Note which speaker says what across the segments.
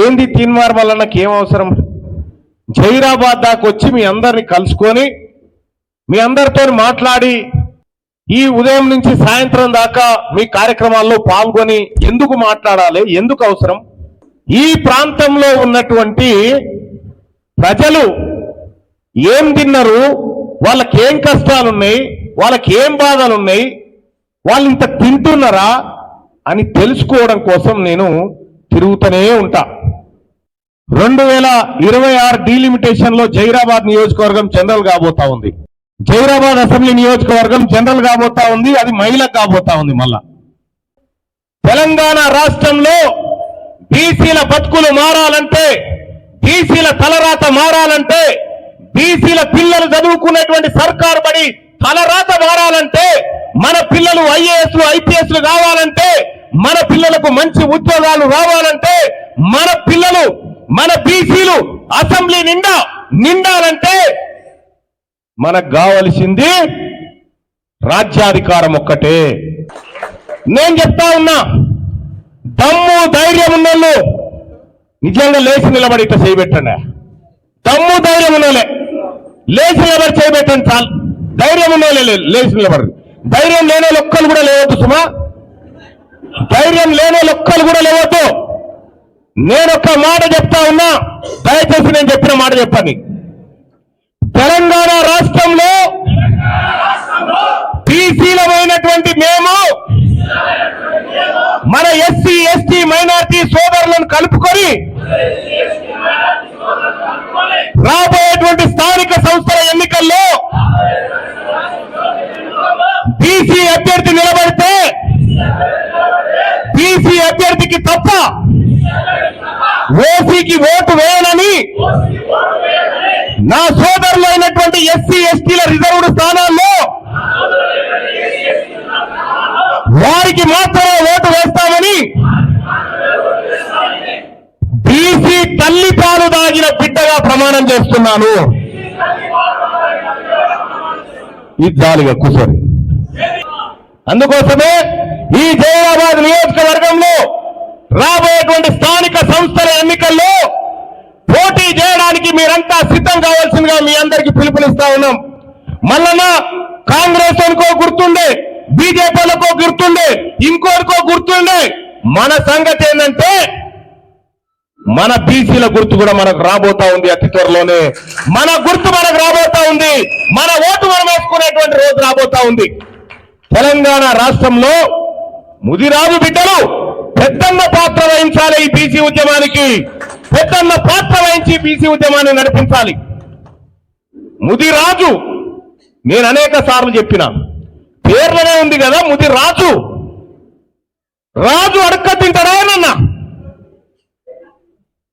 Speaker 1: ఏంది తీన్మార్ వల్ల నాకు ఏం అవసరం? జైరాబాద్ దాకా వచ్చి మీ అందరిని కలుసుకొని మీ అందరితో మాట్లాడి ఈ ఉదయం నుంచి సాయంత్రం దాకా మీ కార్యక్రమాల్లో పాల్గొని ఎందుకు మాట్లాడాలి? ఎందుకు అవసరం? ఈ ప్రాంతంలో ఉన్నటువంటి ప్రజలు ఏం తిన్నారు? వాళ్ళకి ఏం కష్టాలున్నాయి? వాళ్ళకి ఏం బాధలున్నాయి? వాళ్ళు ఇంత తింటున్నారా? అని తెలుసుకోవడం కోసం నేను తిరుగుతూనే ఉంటా. రెండు వేల ఇరవై ఆరు డీలిమిటేషన్లో జైరాబాద్ నియోజకవర్గం జనరల్ కాబోతా ఉంది. జైరాబాద్ అసెంబ్లీ నియోజకవర్గం జనరల్ కాబోతా ఉంది అది మహిళకు కాబోతా ఉంది మళ్ళా. తెలంగాణ రాష్ట్రంలో బీసీల బతుకులు మారాలంటే బీసీల తలరాత మారాలంటే బీసీల పిల్లలు చదువుకునేటువంటి సర్కారు బడి తలరాత మారాలంటే మన పిల్లలు ఐఏఎస్లు ఐపీఎస్లు కావాలంటే మన పిల్లలకు మంచి ఉద్యోగాలు రావాలంటే మన పిల్లలు మన బీసీలు అసెంబ్లీ నిండా నిండాలంటే మనకు కావలసింది రాజ్యాధికారం ఒక్కటే. నేను చెప్తా ఉన్నా దమ్ము ధైర్యం ఉన్నోళ్ళు నిజంగా లేచి నిలబడి ఇట్లా చేయబెట్టండి. దమ్ము ధైర్యం ఉన్నోలే లేచి నిలబడి చేయబెట్టండి చాలు. ధైర్యం ఉన్నోలే లేచి నిలబడి. ధైర్యం లేని లొక్కలు కూడా లేవద్దు సుమా. ధైర్యం లేని లొక్కలు కూడా లేవద్దు. నేను ఒక్క మాట చెప్తా ఉన్నా దయచేసి నేను చెప్పిన మాట చెప్పండి. తెలంగాణ రాష్ట్రంలో బీసీలమైనటువంటి మేము మన ఎస్సీ ఎస్టీ మైనార్టీ సోదరులను కలుపుకొని రాబోయేటువంటి స్థానిక సంస్థల ఎన్నికల్లో బీసీ అభ్యర్థి నిలబడితే బీసీ అభ్యర్థికి తప్ప ఓసీకి ఓటు వేయనని నా సోదరులు అయినటువంటి ఎస్సీ ఎస్టీల రిజర్వ్డ్ స్థానాల్లో వారికి మాత్రమే ఓటు వేస్తామని బీసీ తల్లి పాలు దాగిన బిడ్డగా ప్రమాణం చేస్తున్నాను. ఇది జాలిగా కూర్చొని అందుకోసమే ఈ జైరాబాద్ నియోజకవర్గంలో రాబోయేటువంటి స్థానిక సంస్థల ఎన్నికల్లో పోటీ చేయడానికి మీరంతా సిద్ధం కావాల్సిందిగా మీ అందరికి పిలుపునిస్తా ఉన్నాం. మళ్ళన కాంగ్రెస్ అనుకో గుర్తుండే బీజేపీలకో గుర్తుండే ఇంకోటికో గుర్తుండే. మన సంగతి ఏంటంటే మన బీసీల గుర్తు కూడా మనకు రాబోతా ఉంది అతి త్వరలోనే. మన గుర్తు మనకు రాబోతా ఉంది. మన ఓటు మనం వేసుకునేటువంటి రోజు రాబోతా ఉంది. తెలంగాణ రాష్ట్రంలో ముదిరాజు బిడ్డలు పెద్దన్న పాత్ర వహించాలి ఈ బీసీ ఉద్యమానికి. పెద్దన్న పాత్ర వహించి బీసీ ఉద్యమాన్ని నడిపించాలి. ముదిరాజు నేను అనేక సార్లు చెప్పిన పేర్లనే ఉంది కదా ముది రాజు రాజు అడక్క తింటాడా ఏనన్నా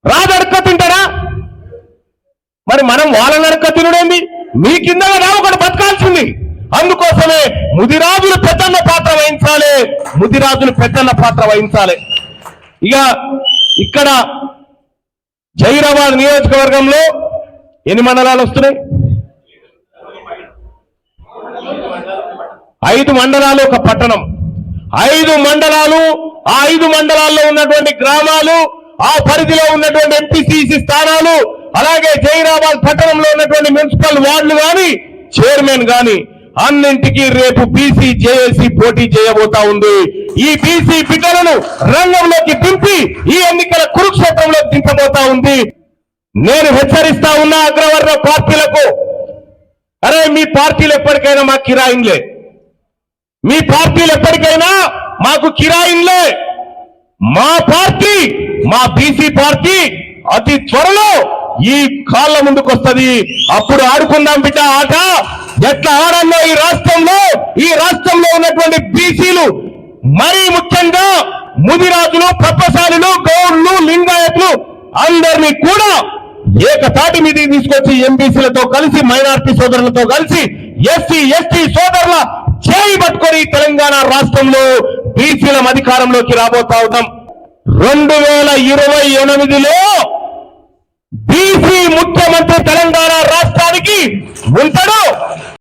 Speaker 1: రాజు అడక్క తింటాడా? మరి మనం వాళ్ళని అడక్క తినడేంది? మీ కింద రావు ఒకటి బతకాల్సింది. అందుకోసమే ముదిరాజులు పెద్దన్న పాత్ర వహించాలి. ముదిరాజులు పెద్దన్న పాత్ర వహించాలి. ఇక ఇక్కడ జైరాబాద్ నియోజకవర్గంలో ఎన్ని మండలాలు వస్తున్నాయి? ఐదు మండలాలు ఒక పట్టణం. ఐదు మండలాలు ఆ ఐదు మండలాల్లో ఉన్నటువంటి గ్రామాలు ఆ పరిధిలో ఉన్నటువంటి ఎంపీసీసీ స్థానాలు అలాగే జైరాబాద్ పట్టణంలో ఉన్నటువంటి మున్సిపల్ వార్డులు కానీ చైర్మన్ కానీ అన్నింటికి రేపు బీసీ జేఏసీ పోటీ చేయబోతా ఉంది. ఈ బీసీ బిడ్డలను రంగంలోకి దింపి ఈ ఎన్నికల కురుక్షేత్రంలో దింపబోతా ఉంది. నేను హెచ్చరిస్తా ఉన్నా అగ్రవర్ణ పార్టీలకు. అరే మీ పార్టీలు ఎప్పటికైనా మా కిరాయిన్లే. మీ పార్టీలు ఎప్పటికైనా మాకు కిరాయిన్లే. మా పార్టీ మా బీసీ పార్టీ అతి త్వరలో ఈ కాళ్ళ ముందుకు వస్తుంది అప్పుడు ఆడుకుందాం బిడ్డ ఆట. ఎట్లా ఆడల్లో ఈ రాష్ట్రంలో ఈ రాష్ట్రంలో ఉన్నటువంటి బీసీలు మరీ ముఖ్యంగా ముదిరాజులు ప్రప్పశాలులు గౌడ్లు లింగాయతులు అందరినీ కూడా ఏకతాటి మీద తీసుకొచ్చి ఎంబీసీలతో కలిసి మైనార్టీ సోదరులతో కలిసి ఎస్సీ ఎస్టీ సోదరుల చేయి పట్టుకొని తెలంగాణ రాష్ట్రంలో బీసీల అధికారంలోకి రాబోతా ఉన్నాం. రెండు వేల ఇరవై ఎనిమిదిలో బీసీ ముఖ్యమంత్రి తెలంగాణ రాష్ట్రానికి ఉంటాడు.